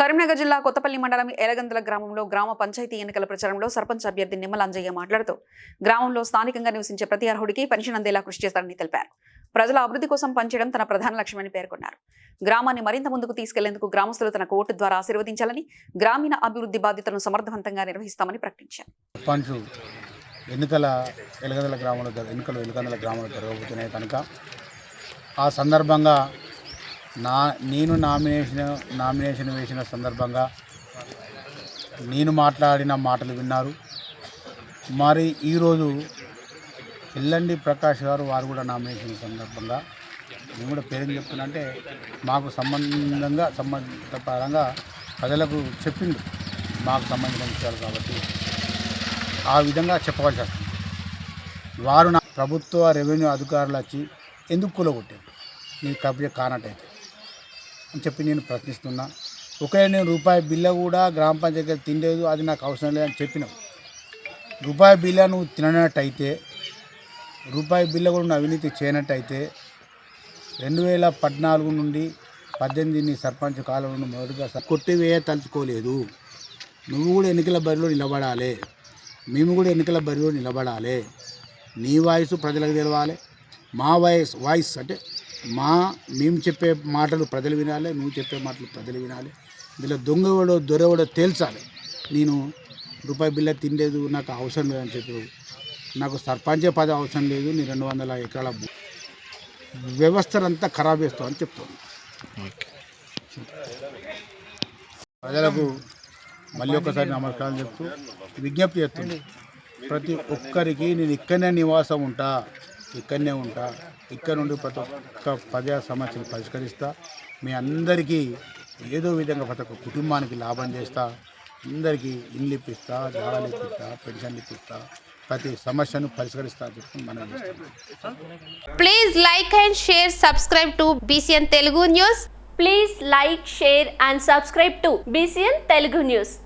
కరీంనగర్ జిల్లా కొత్తపల్లి మండలం ఏలగందల గ్రామంలో గ్రామ పంచాయతీ ఎన్నికల ప్రచారంలో సర్పంచ్ అభ్యర్థి నిమ్మల అంజయ్య మాట్లాడుతూ గ్రామంలో స్థానికంగా నివసించే ప్రతి అర్హుడికి పెన్షన్ అందేలా కృషి చేస్తారని తెలిపారు. ప్రజల అభివృద్ధి కోసం పనిచేయడం తన ప్రధాన లక్ష్యమని పేర్కొన్నారు. గ్రామాన్ని మరింత ముందుకు తీసుకెళ్ళేందుకు గ్రామస్తులు తన ఓటు ద్వారా ఆశీర్వదించాలని గ్రామీణ అభివృద్ధి బాధ్యతలను సమర్థవంతంగా నిర్వహిస్తామని ప్రకటించారు. ఎన్నికల ఎలగదల గ్రామంలో ఎన్నికలు ఎలగదల గ్రామంలో జరగబోతున్నాయి కనుక ఆ సందర్భంగా నా నేను నామినేషన్ నామినేషన్ వేసిన సందర్భంగా నేను మాట్లాడిన మాటలు విన్నారు. మరి ఈరోజు ఎల్లండి ప్రకాష్ గారు వారు కూడా నామినేషన్ సందర్భంగా నేను కూడా పేరేం చెప్తున్నా అంటే మాకు సంబంధంగా సంబంధపరంగా ప్రజలకు చెప్పిండు. మాకు సంబంధించిన విషయాలు కాబట్టి ఆ విధంగా చెప్పవలసి వస్తుంది. వారు నా ప్రభుత్వ రెవెన్యూ అధికారులు వచ్చి ఎందుకు కూలగొట్టారు? నీ కబ్జ కానట్టయితే. అని చెప్పి నేను ప్రశ్నిస్తున్నా. ఒకవేళ నేను రూపాయి బిల్ల కూడా గ్రామ పంచాయతీ తినలేదు అది నాకు అవసరం లేదని చెప్పినావు రూపాయి బిల్ల నువ్వు తిననట్టయితే రూపాయి బిల్ల కూడా నువ్వు అవినీతి చేయనట్టయితే రెండు వేల పద్నాలుగు నుండి పద్దెనిమిది సర్పంచ్ కాలంలో మొదటిగా కొట్టివేయ తలుచుకోలేదు. నువ్వు కూడా ఎన్నికల బరిలో నిలబడాలి. మేము కూడా ఎన్నికల బరిలో నిలబడాలి. నీ వాయిస్ ప్రజలకు తెలవాలి. మా వాయిస్ వాయిస్ అంటే మా మేము చెప్పే మాటలు ప్రజలు వినాలి నువ్వు చెప్పే మాటలు ప్రజలు వినాలి. ఇందులో దొంగవాడో దొరవాడో తేల్చాలి. నేను రూపాయి బిల్ల తినలేదు నాకు అవసరం లేదని చెప్పి. నాకు సర్పంచే పదవి అవసరం లేదు నీ రెండు వందల ఎకరాల వ్యవస్థనంతా ఖరాబ్ చేస్తామని చెప్తాను. ప్రజలకు మళ్ళీ ఒకసారి నమస్కారం చెప్తూ విజ్ఞప్తి చేస్తుంది ప్రతి ఒక్కరికి నేను ఇక్కడనే నివాసం ఉంటా. ఇక్కడనే ఉంటా. ఇక్కడ నుండి ప్రతి ఒక్క ప్రజా సమస్యలు పరిష్కరిస్తా. మీ అందరికీ ఏదో విధంగా ప్రతి ఒక్క కుటుంబానికి లాభం చేస్తా. అందరికీ ఇండ్లు ఇప్పిస్తా జాగాలు ఇప్పిస్తా పెన్షన్లు ఇప్పిస్తా. ప్రతి సమస్యను పరిష్కరిస్తా చెప్పి మనం please like and share subscribe to BCN Telugu news please like share and subscribe to BCN Telugu news